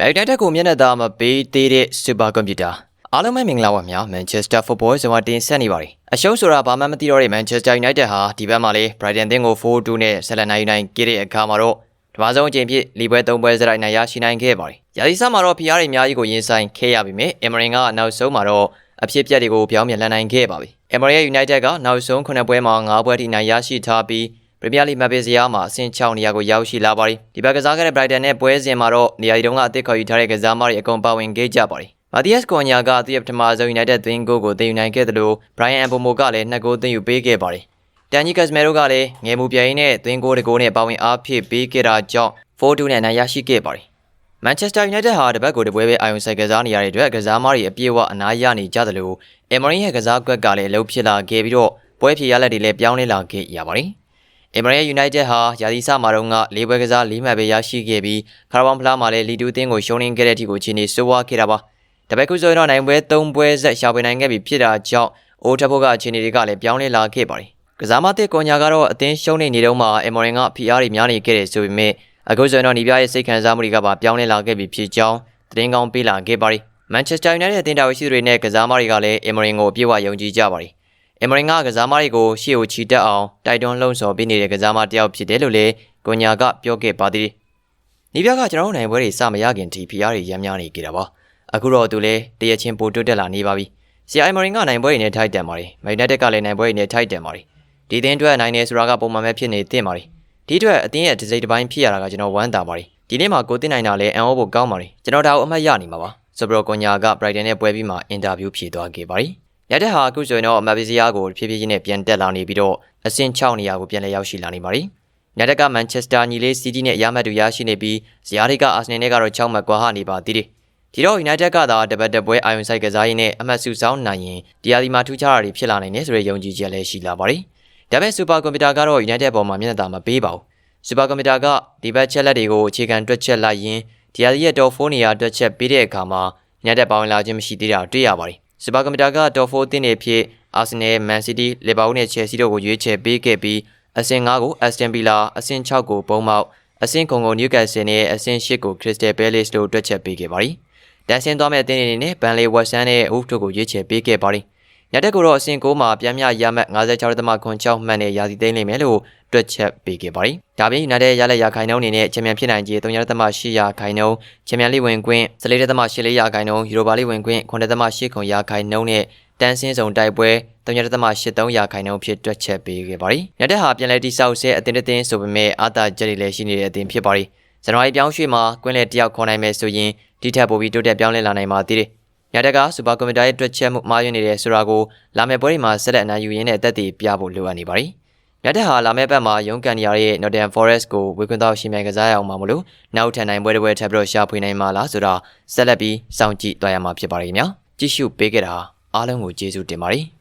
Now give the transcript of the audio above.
မယ်ယူနိုက်တက်ကိုမျက်နှာသားမပေးသေးတဲ့စူပါကွန်ပျူတာအားလုံးပဲမင်္ဂလာပါများမန်ချက်စတာဖုတ်ဘောဇွန်တင်ဆက်နေပါတယ်အရှုံးဆိုတာဘာမှမသိတော့တဲ့မန်ချက်စတာယူနိုက်တက်ဟာဒီဘက်မှာလေဘရိုက်တန်တင်းကို4-2နဲ့ဆက်လက်နိုင်ယူနိုင်ခဲ့တဲ့အခါမှာတော့ဒီမှာဆုံးအချိန်ဖြစ်လီပွဲ3ပွဲစရိုက်နိုင်ရရှိနိုင်ခဲ့ပါတယ်ရာသီစမှာတော့ဖီယားတွေအများကြီးကိုရင်ဆိုင်ခဲ့ရပြီမြအင်မရင်ကနောက်ဆုံးမှာတော့အဖြစ်ပြက်တွေကိုပြောင်းပြန်လှန်နိုင်ခဲ့ပါပြီအင်မရီယူနိုက်တက်ကနောက်ဆုံး9ပွဲမှာ9ပွဲထိနိုင်ရရှိထားပြီး ပရီးမီးယားလိမတ်ပေးစရာမှာအဆင့်6နေရာကိုရောက်ရှိလာပါတယ်ဒီဘက်ကစားခဲ့တဲ့ Brighton နဲ့ပွဲစဉ်မှာတော့နေရာဒီတုန်းကအသစ်ခေါ်ယူထားတဲ့ကစားမတွေအကုန်ပါဝင်ခဲ့ကြပါတယ်မာတီယက်ကွန်ညာကသူ့ရဲ့ပထမဆုံး United သွင်းဂိုးကိုသင်ယူနိုင်ခဲ့တယ်လို့ Brian Mbomo ကလည်းနှစ်ဂိုးသင်ယူပေးခဲ့ပါတယ်တန်ကြီးကက်စမဲရိုကလည်းငယ်မှုပြိုင်နဲ့သွင်းဂိုးတစ်ဂိုးနဲ့ပါဝင်အားဖြည့်ပေးခဲ့တာကြောင့်4-2နဲ့နိုင်ရရှိခဲ့ပါတယ်မန်ချက်စတာယူနိုက်တက်ဟာတပတ်ကိုတပွဲပဲအာယုံဆိုင်ကစားနေရတဲ့အတွက်ကစားမတွေအပြည့်အဝအနားရနေကြတယ်လို့အယ်မရင်ရဲ့ကစားကွက်ကလည်းအလုပ်ဖြစ်လာခဲ့ပြီးတော့ပွဲဖြေရလက်တွေလည်းပြောင်းလဲလာခဲ့ရပါတယ်။ အယ်မရင်ယူနိုက်တက်ဟာယာဒီဆမာတုန်းက၄ပွဲကစား၄မှတ်ပဲရရှိခဲ့ပြီးခါရဘွန်ဖလားမှာလည်းလီတူတင်းကိုရှုံးနေခဲ့တဲ့အထိကိုခြေနေစိုးဝါခဲ့တာပါ။တပတ်ခုဆိုရင်တော့နိုင်ပွဲ၃ပွဲဆက်ရှာပွေနိုင်ခဲ့ပြီဖြစ်တာကြောင့်အိုးထဖို့ကခြေနေတွေကလည်းပြောင်းလဲလာခဲ့ပါတယ်။ကစားမတဲ့ကွန်ညာကတော့အသင်းရှုံးနေနေတုန်းမှာအယ်မရင်ကဖိအားတွေများနေခဲ့တယ်ဆိုပေမဲ့အခုဆိုရင်တော့နီးပြရဲ့စိတ်ခံစားမှုတွေကပါပြောင်းလဲလာခဲ့ပြီဖြစ်ကြောင်းသတင်းကောင်းပေးလာခဲ့ပါတယ်။မန်ချက်စတာယူနိုက်တက်အသင်းတာဝန်ရှိသူတွေနဲ့ကစားမတွေကလည်းအင်မရင်ကိုအပြည့်အဝယုံကြည်ကြပါတယ်။ အင်မရင်ကကစားမတွေကိုရှေ့ကိုချီတက်အောင်တိုက်တွန်းလှုံ့ဆော်ပေးနေတဲ့ကစားမတစ်ယောက်ဖြစ်တယ်လို့လည်းကိုညာကပြောခဲ့ပါသေးတယ်။နီးပြကကျွန်တော်တို့နိုင်ပွဲတွေစမရခင်ထိဖီအားတွေရမ်းများနေကြတာပါ။အခုတော့သူလည်းတရချင်းပိုတွတ်တက်လာနေပါပြီ။ဆီအိုင်မရင်ကနိုင်ပွဲတွေနဲ့ထိုက်တန်ပါတယ်။မိုင်နက်တက်ကလည်းနိုင်ပွဲတွေနဲ့ထိုက်တန်ပါတယ်။ဒီသင်းအတွက်နိုင်နေဆိုတာကပုံမှန်ပဲဖြစ်နေသင့်ပါတယ်။ဒီအတွက်အသင်းရဲ့ဒီစိတ်တစ်ပိုင်းဖြစ်ရတာကကျွန်တော်ဝမ်းသာပါတယ်ဒီနေ့မှာကိုသိနိုင်တာလဲအန်အိုးဖို့ကောင်းပါတယ်ကျွန်တော်ဒါကိုအမှတ်ရနေမှာပါဆိုပြီးတော့ကွန်ညာက Brighton နဲ့ပွဲပြီးမှအင်တာဗျူးဖြေသွားခဲ့ပါတယ် ရတဲ့ဟာအခုဆိုရင်တော့အမတ်ပီစီယာကိုဖြည်းဖြည်းချင်းနဲ့ပြန်တက်လာနေပြီးတော့အဆင့်6နေရာကိုပြန်လည်ရောက်ရှိလာနေပါတယ်ညတက်ကမန်ချက်စတာညီလေးစီးတီးနဲ့ရမတ်တူရရှိနေပြီးဇယားတွေကအာဆင်နယ်နဲ့ကတော့6မှတ်ကွာဟနေပါသေးတယ်ဒီတော့ United ကသာတပတ်တပွဲအာယုံဆိုင်ကစားရင်းနဲ့အမှတ်စုဆောင်းနိုင်ရင်ဒီယာဒီမှာထူးခြားတာတွေဖြစ်လာနိုင်တယ်ဆိုတဲ့ယုံကြည်ချက်လည်းရှိလာပါတယ်။ဒါပေမဲ့စူပါကွန်ပျူတာကတော့ United ပေါ်မှာမျက်နှာသာမပေးပါဘူး။စူပါကွန်ပျူတာကဒီဘက်ချက်လက်တွေကိုအခြေခံတွက်ချက်လိုက်ရင်ဒီယာဒီရဲ့ top 4နေရာတွက်ချက်ပေးတဲ့အခါမှာ United ပေါဝင်လာခြင်းမရှိသေးတာတွေ့ရပါတယ်။ စူပါကွန်ပျူတာက top 4တင်းနေဖြစ် Arsenal, Man City, Liverpool နဲ့ Chelsea တို့ကိုရွေးချယ်ပေးခဲ့ပြီးအဆင့်5ကို Aston Villa အဆင့်6ကိုဘုံမောက်အဆင့်9ကို Newcastle နဲ့အဆင့်10ကို Crystal Palace တို့တွက်ချက်ပေးခဲ့ပါတယ်။တန်ဆင်းသွားမဲ့အသင်းတွေနဲ့ Burnley, West Ham နဲ့ Wolves တို့ကိုရွေးချယ်ပေးခဲ့ပါတယ်။ ညတက်ကိုတော့အဆင့်9မှာပြန်မြရမှတ်56.6မှတ်နဲ့ရာသီသိမ်းလိမ့်မယ်လို့တွက်ချက်ပေးခဲ့ပါတယ်။ဒါပြင် United ရလက်ရခိုင်နှုန်းအနေနဲ့ချန်ပီယံဖြစ်နိုင်ခြေ3.8ရာခိုင်နှုန်းချန်ပီယံလိဝင်ခွင့်14.8ရာခိုင်နှုန်းယူရိုပါလိဝင်ခွင့်9.8ရာခိုင်နှုန်းနဲ့တန်းစင်းဆောင်တိုက်ပွဲ3.83ရာခိုင်နှုန်းဖြစ်တွက်ချက်ပေးခဲ့ပါတယ်။ညတက်ဟာပြန်လည်တိစောက်ဆဲအသင်းတစ်သင်းဆိုပေမဲ့အာသာချက်တွေလည်းရှိနေတဲ့အသင်းဖြစ်ပါတယ်။ဇန်နဝါရီပြောင်းရွှေ့မှာကွင်းလေတယောက်ခေါ်နိုင်မယ်ဆိုရင်ဒီထက်ပိုပြီးတိုးတက်ပြောင်းလဲလာနိုင်ပါသေးတယ်။ ညတက်ကစူပါကွန်ပျူတာရဲ့တွက်ချက်မှုမှားယွင်းနေတယ်ဆိုတာကိုလာမယ့်ပွဲတွေမှာဆက်လက်အနိုင်ယူရင်းနဲ့တက်တည်ပြဖို့လိုအပ်နေပါတယ်။ညတက်ဟာလာမယ့်ဘက်မှာရုံးကန်နေရတဲ့ Nottingham Forest ကိုဝေခွင့်သောရှင်မြိုင်ကစားရအောင်မှာမလို့နောက်ထပ်နိုင်ပွဲတစ်ပွဲထပ်ပြီးတော့ရှာဖွေနိုင်မှာလားဆိုတာဆက်လက်ပြီးစောင့်ကြည့်သွားရမှာဖြစ်ပါတယ်ခင်ဗျာ။ကြည့်ရှုပေးကြတာအားလုံးကိုကျေးဇူးတင်ပါတယ်။